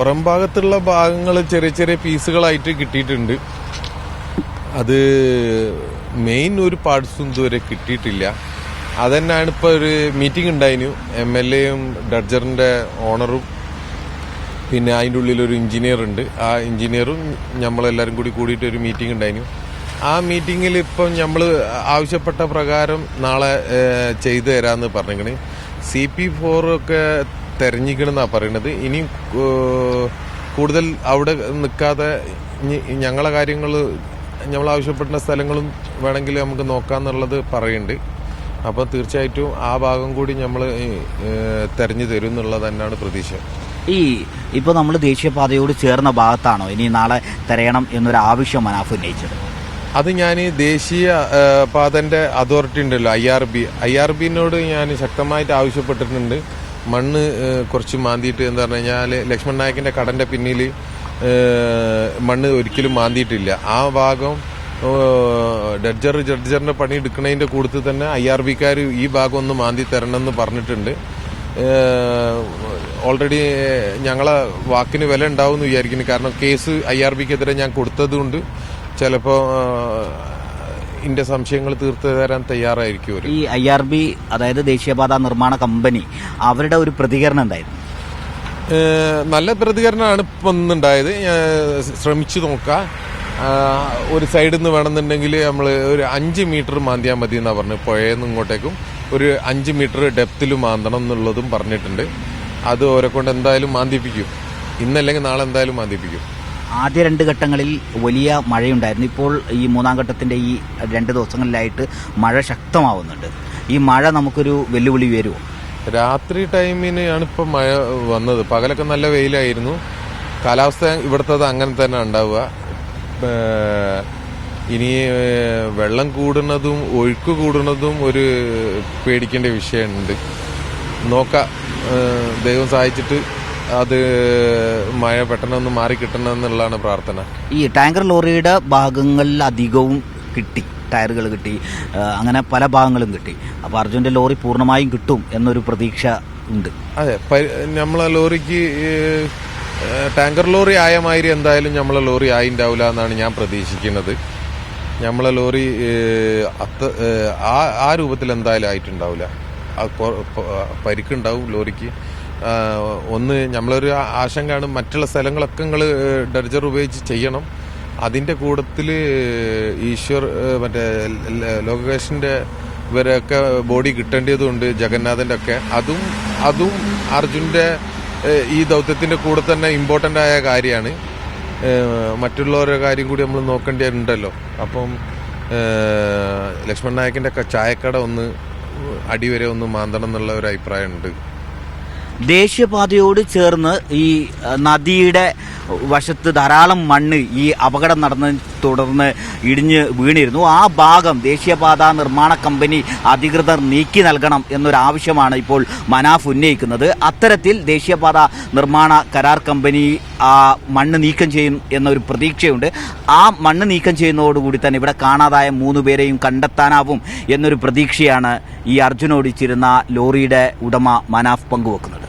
പുറം ഭാഗത്തുള്ള ഭാഗങ്ങൾ ചെറിയ ചെറിയ പീസുകളായിട്ട് കിട്ടിയിട്ടുണ്ട്. അത് മെയിൻ ഒരു പാർട്സും ഇതുവരെ കിട്ടിയിട്ടില്ല. അതന്നെയാണ് ഇപ്പോൾ ഒരു മീറ്റിംഗ് ഉണ്ടായിരുന്നു എം എൽ എയും ഡഡ്ജറിന്റെ ഓണറും പിന്നെ അതിന്റെ ഉള്ളിൽ ഒരു എഞ്ചിനീയർ ഉണ്ട്. ആ എഞ്ചിനീയറും നമ്മളെല്ലാവരും കൂടി കൂടിയിട്ട് ഒരു മീറ്റിംഗ് ഉണ്ടായിരുന്നു ആ മീറ്റിങ്ങിൽ ഇപ്പം നമ്മൾ ആവശ്യപ്പെട്ട പ്രകാരം നാളെ ചെയ്തു തരാമെന്ന് പറഞ്ഞിരിക്കണേ. സി പി ഫോറൊക്കെ തെരഞ്ഞിക്കണമെന്നാണ് പറയുന്നത് ഇനിയും കൂടുതൽ അവിടെ നിൽക്കാതെ ഇനി ഞങ്ങളെ കാര്യങ്ങൾ നമ്മൾ ആവശ്യപ്പെടുന്ന സ്ഥലങ്ങളും വേണമെങ്കിൽ നമുക്ക് നോക്കാന്നുള്ളത് പറയുന്നുണ്ട് അപ്പോൾ തീർച്ചയായിട്ടും ആ ഭാഗം കൂടി നമ്മൾ തെരഞ്ഞു തരും എന്നുള്ളത് തന്നെയാണ് പ്രതീക്ഷ. ഈ ഇപ്പോൾ നമ്മൾ ദേശീയപാതയോട് ചേർന്ന ഭാഗത്താണോ? ഇനി നാളെ തിരയണം എന്നൊരു ആവശ്യം മനാഫ് ഉന്നയിച്ചത്. അത് ഞാൻ ദേശീയ പാതന്റെ പാതന്റെ അതോറിറ്റി ഉണ്ടല്ലോ I R B. I R ബിനോട് ഞാൻ ശക്തമായിട്ട് ആവശ്യപ്പെട്ടിട്ടുണ്ട്. മണ്ണ് കുറച്ച് മാന്തിയിട്ട് എന്താ പറഞ്ഞു കഴിഞ്ഞാൽ ലക്ഷ്മൺ നായകിന്റെ കടന്റെ പിന്നിൽ മണ്ണ് ഒരിക്കലും മാന്തിയിട്ടില്ല. ആ ഭാഗം ഡഡ്ജർ ജഡ്ജറിന്റെ പണി എടുക്കുന്നതിന്റെ കൂട്ടത്തിൽ തന്നെ ഐ ആർ ബിക്കാർ ഈ ഭാഗം ഒന്ന് മാന്തി തരണം എന്ന് പറഞ്ഞിട്ടുണ്ട്. ഓൾറെഡി ഞങ്ങളെ വാക്കിന് വില ഉണ്ടാവും എന്ന് വിചാരിക്കുന്നു. കാരണം കേസ് ഐ ആർ ബിക്കെതിരെ ഞാൻ കൊടുത്തതുകൊണ്ട് ചിലപ്പോൾ ഇന്റെ സംശയങ്ങൾ തീർത്തു തരാൻ തയ്യാറായിരിക്കും ഈ ഐ ആർ ബി അതായത് ദേശീയപാത നിർമ്മാണ കമ്പനി അവരുടെ ഒരു പ്രതികരണം എന്തായിരുന്നു? നല്ല പ്രതികരണമാണ് ഇപ്പം ഇന്നുണ്ടായത്. ഞാൻ ശ്രമിച്ചു നോക്കാം. ഒരു സൈഡിൽ നിന്ന് വേണമെന്നുണ്ടെങ്കിൽ നമ്മൾ ഒരു അഞ്ച് മീറ്റർ മാന്തിയാൽ മതി എന്നാണ് പറഞ്ഞത്. പുഴയെന്ന് ഇങ്ങോട്ടേക്കും ഒരു അഞ്ച് മീറ്റർ ഡെപ്തിൽ മാന്തണം എന്നുള്ളതും പറഞ്ഞിട്ടുണ്ട്. അത് ഓരെ കൊണ്ട് എന്തായാലും മാന്തിപ്പിക്കും. ഇന്നല്ലെങ്കിൽ നാളെ എന്തായാലും മാന്തിപ്പിക്കും. ആദ്യ രണ്ട് ഘട്ടങ്ങളിൽ വലിയ മഴയുണ്ടായിരുന്നു. ഇപ്പോൾ ഈ മൂന്നാം ഘട്ടത്തിന്റെ ഈ രണ്ട് ദിവസങ്ങളിലായിട്ട് മഴ ശക്തമാവുന്നുണ്ട്. ഈ മഴ നമുക്കൊരു വെല്ലുവിളി വരുമോ? രാത്രി ടൈമിനാണ് ഇപ്പം മഴ വന്നത്. പകലൊക്കെ നല്ല വെയിലായിരുന്നു. കാലാവസ്ഥ ഇവിടുത്തത് അങ്ങനെ തന്നെ ഉണ്ടാവുക. ഇനി വെള്ളം കൂടുന്നതും ഒഴുക്ക് കൂടുന്നതും ഒരു പേടിക്കേണ്ട വിഷയമുണ്ട്. നോക്കാം ദൈവം സഹായിച്ചിട്ട് അത് മഴ പെട്ടെന്നൊന്ന് മാറി കിട്ടണം എന്നുള്ളതാണ് പ്രാർത്ഥന. ഈ ടാങ്കർ ലോറിയുടെ ഭാഗങ്ങളിൽ അധികവും കിട്ടി. ടയറുകൾ കിട്ടി അങ്ങനെ പല ഭാഗങ്ങളും കിട്ടി. അപ്പോൾ അർജുന്റെ ലോറി പൂർണമായും കിട്ടും എന്നൊരു പ്രതീക്ഷ ഉണ്ട്. അതെ നമ്മളെ ലോറിക്ക് ടാങ്കർ ലോറി ആയ മാതിരി എന്തായാലും നമ്മളെ ലോറി ആയിണ്ടാവില്ല എന്നാണ് ഞാൻ പ്രതീക്ഷിക്കുന്നത്. നമ്മളെ ലോറി അത്ത ആ ആ രൂപത്തിൽ എന്തായാലും ആയിട്ടുണ്ടാവില്ല പരിക്കുണ്ടാവും ലോറിക്ക്. ഒന്ന് നമ്മളൊരു ആശങ്കയാണ് മറ്റുള്ള സ്ഥലങ്ങളൊക്കെ നിങ്ങൾ ഡർജർ ഉപയോഗിച്ച് ചെയ്യണം. അതിന്റെ കൂടത്തിൽ ഈശ്വർ മറ്റേ ല- ലോകേഷിന്റെ ഇവരൊക്കെ ബോഡി കിട്ടേണ്ടതുണ്ട് ജഗന്നാഥന്റെ ഒക്കെ അതും അതും അർജുന്റെ ഈ ദൗത്യത്തിന്റെ കൂടെ തന്നെ ഇമ്പോർട്ടന്റ് ആയ കാര്യമാണ്. മറ്റുള്ളവരുടെ കാര്യം കൂടി നമ്മൾ നോക്കേണ്ടതുണ്ടല്ലോ അപ്പം ലക്ഷ്മൺ നായകിന്റെ ഒക്കെ ചായക്കട ഒന്ന് അടിവരെ ഒന്ന് മാന്തണം എന്നുള്ള ഒരു അഭിപ്രായമുണ്ട്. ദേശീയപാതയോട് ചേർന്ന് ഈ നദിയുടെ വശത്ത് ധാരാളം മണ്ണ് ഈ അപകടം നടന്ന തുടർന്ന് ഇടിഞ്ഞ് വീണിരുന്നു. ആ ഭാഗം ദേശീയപാത നിർമ്മാണ കമ്പനി അധികൃതർ നീക്കി നൽകണം എന്നൊരാവശ്യമാണ് ഇപ്പോൾ മനാഫ് ഉന്നയിക്കുന്നത്. അത്തരത്തിൽ ദേശീയപാത നിർമ്മാണ കരാർ കമ്പനി ആ മണ്ണ് നീക്കം ചെയ്യും എന്നൊരു പ്രതീക്ഷയുണ്ട്. ആ മണ്ണ് നീക്കം ചെയ്യുന്നതോടുകൂടി തന്നെ ഇവിടെ കാണാതായ മൂന്ന് പേരെയും കണ്ടെത്താനാവും എന്നൊരു പ്രതീക്ഷയാണ് ഈ അർജുനോടിച്ചിരുന്ന ലോറിയുടെ ഉടമ മനാഫ് പങ്കുവെക്കുന്നത്.